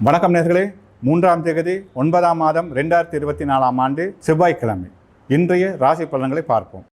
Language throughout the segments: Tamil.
வணக்கம் நேர்களே. மூன்றாம் தேதி ஒன்பதாம் மாதம் ரெண்டாயிரத்தி இருபத்தி நாலாம் ஆண்டு செவ்வாய்க்கிழமை. இன்றைய ராசி பலன்களை பார்ப்போம்.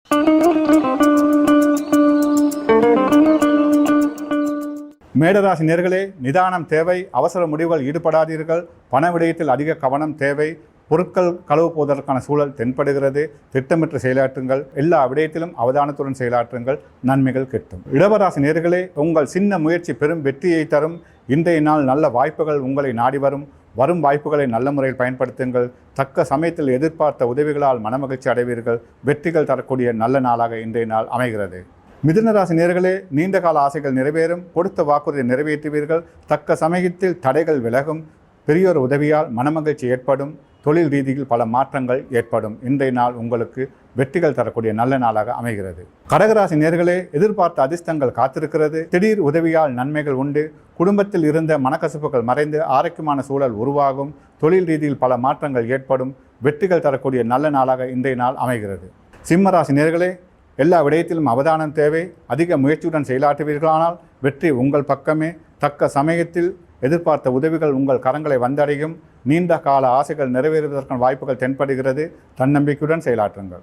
மேடராசி நேர்களே நிதானம் தேவை அவசர முடிவுகள் ஈடுபடாதீர்கள். பண விடயத்தில் அதிக கவனம் தேவை. பொருட்கள் களவு போவதற்கான சூழல் தென்படுகிறது. திட்டமிட்டு செயலாற்றுங்கள். எல்லா விடயத்திலும் அவதானத்துடன் செயலாற்றுங்கள். நன்மைகள் கிட்டும். இடவராசி நேர்களே உங்கள் சின்ன முயற்சி பெரும் வெற்றியை தரும். இன்றைய நாள் நல்ல வாய்ப்புகள் உங்களை நாடி வரும். வரும் வாய்ப்புகளை நல்ல முறையில் பயன்படுத்துங்கள். தக்க சமயத்தில் எதிர்பார்த்த உதவிகளால் மனமகிழ்ச்சி அடைவீர்கள். வெற்றிகள் தரக்கூடிய நல்ல நாளாக இன்றைய நாள் அமைகிறது. மிதுனராசி நேர்களே நீண்டகால ஆசைகள் நிறைவேறும். கொடுத்த வாக்குறுதியை நிறைவேற்றுவீர்கள். தக்க சமயத்தில் தடைகள் விலகும். பெரியோர் உதவியால் மனமகிழ்ச்சி ஏற்படும். தொழில் ரீதியில் பல மாற்றங்கள் ஏற்படும். இன்றைய நாள் உங்களுக்கு வெற்றிகள் தரக்கூடிய நல்ல நாளாக அமைகிறது. கடகராசி நேர்களே எதிர்பார்த்த அதிர்ஷ்டங்கள் காத்திருக்கிறது. திடீர் உதவியால் நன்மைகள் உண்டு. குடும்பத்தில் இருந்த மனக்கசப்புகள் மறைந்து ஆரோக்கியமான சூழல் உருவாகும். தொழில் ரீதியில் பல மாற்றங்கள் ஏற்படும். வெற்றிகள் தரக்கூடிய நல்ல நாளாக இன்றைய நாள் அமைகிறது. சிம்மராசி நேர்களே எல்லா விடயத்திலும் அவதானம் தேவை. அதிக முயற்சியுடன் செயலாற்றுவீர்களானால் வெற்றி உங்கள் பக்கமே. தக்க சமயத்தில் எதிர்பார்த்த உதவிகள் உங்கள் கரங்களை வந்தடையும். நீண்ட கால ஆசைகள் நிறைவேறுவதற்கான வாய்ப்புகள் தென்படுகிறது. தன்னம்பிக்கையுடன் செயலாற்றுங்கள்.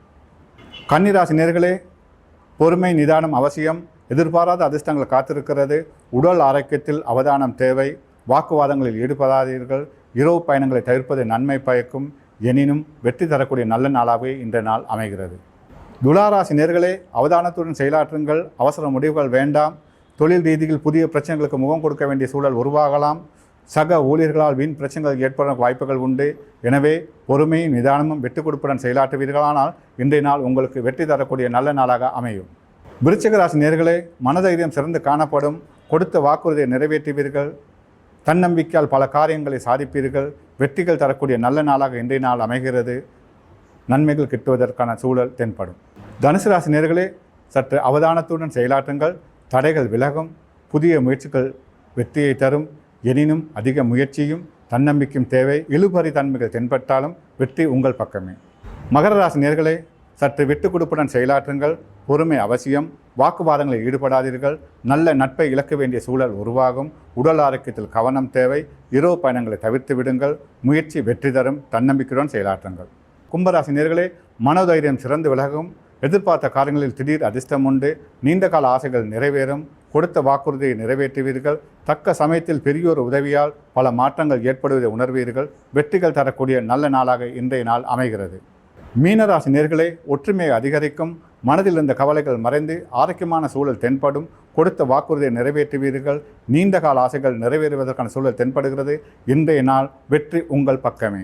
கன்னிராசி நேர்களே பொறுமை நிதானம் அவசியம். எதிர்பாராத அதிர்ஷ்டங்கள் காத்திருக்கிறது. உடல் ஆரோக்கியத்தில் அவதானம் தேவை. வாக்குவாதங்களில் ஈடுபடாதீர்கள். இரவு பயணங்களை தவிர்ப்பது நன்மை பயக்கும். எனினும் வெற்றி தரக்கூடிய நல்ல நாளாகவே இந்த நாள் அமைகிறது. துளாராசி நேர்களே அவதானத்துடன் செயலாற்றுங்கள். அவசர முடிவுகள் வேண்டாம். தொழில் ரீதியில் புதிய பிரச்சனைகளுக்கு முகம் கொடுக்க வேண்டிய சூழல் உருவாகலாம். சக ஊழியர்களால் வீண் பிரச்சனைகள் ஏற்பட வாய்ப்புகள் உண்டு. எனவே பொறுமையும் நிதானமும் வெற்றி கொடுப்புடன் செயலாற்றுவீர்களானால் இன்றைய நாள் உங்களுக்கு வெற்றி தரக்கூடிய நல்ல நாளாக அமையும். விருச்சிகராசி நேர்களே மனதைரியம் சிறந்து காணப்படும். கொடுத்த வாக்குறுதியை நிறைவேற்றுவீர்கள். தன்னம்பிக்கையால் பல காரியங்களை சாதிப்பீர்கள். வெற்றிகள் தரக்கூடிய நல்ல நாளாக இன்றைய நாள் அமைகிறது. நன்மைகள் கிட்டுவதற்கான சூழல் தென்படும். தனுசு ராசி நேர்களே சற்று அவதானத்துடன் செயலாற்றுங்கள். தடைகள் விலகும். புதிய முயற்சிகள் வெற்றியை தரும். எனினும் அதிக முயற்சியும் தன்னம்பிக்கையும் தேவை. இழுபறி தன்மைகள் தென்பட்டாலும் வெற்றி உங்கள் பக்கமே. மகர ராசி நேர்களை சற்று விட்டு கொடுப்புடன் செயலாற்றுங்கள். பொறுமை அவசியம். வாக்குவாதங்களில் ஈடுபடாதீர்கள். நல்ல நட்பை இழக்க வேண்டிய சூழல் உருவாகும். உடல் ஆரோக்கியத்தில் கவனம் தேவை. இரவு பயணங்களை தவிர்த்து விடுங்கள். முயற்சி வெற்றி தரும். தன்னம்பிக்கையுடன் செயலாற்றுங்கள். கும்பராசி நேர்களே மனோதைரியம் சிறந்து விலகும். எதிர்பார்த்த காரியங்களில் திடீர் அதிர்ஷ்டம் உண்டு. நீண்ட கால ஆசைகள் நிறைவேறும். கொடுத்த வாக்குறுதியை நிறைவேற்றுவீர்கள். தக்க சமயத்தில் பெரியோர் உதவியால் பல மாற்றங்கள் ஏற்படுவதை உணர்வீர்கள். வெற்றிகள் தரக்கூடிய நல்ல நாளாக இன்றைய நாள் அமைகிறது. மீனராசி நேர்களே ஒற்றுமையை அதிகரிக்கும். மனதில் இருந்த கவலைகள் மறைந்து ஆரோக்கியமான சூழல் தென்படும். கொடுத்த வாக்குறுதியை நிறைவேற்றுவீர்கள். நீண்ட கால ஆசைகள் நிறைவேறுவதற்கான சூழல் தென்படுகிறது. இன்றைய நாள் வெற்றி உங்கள் பக்கமே.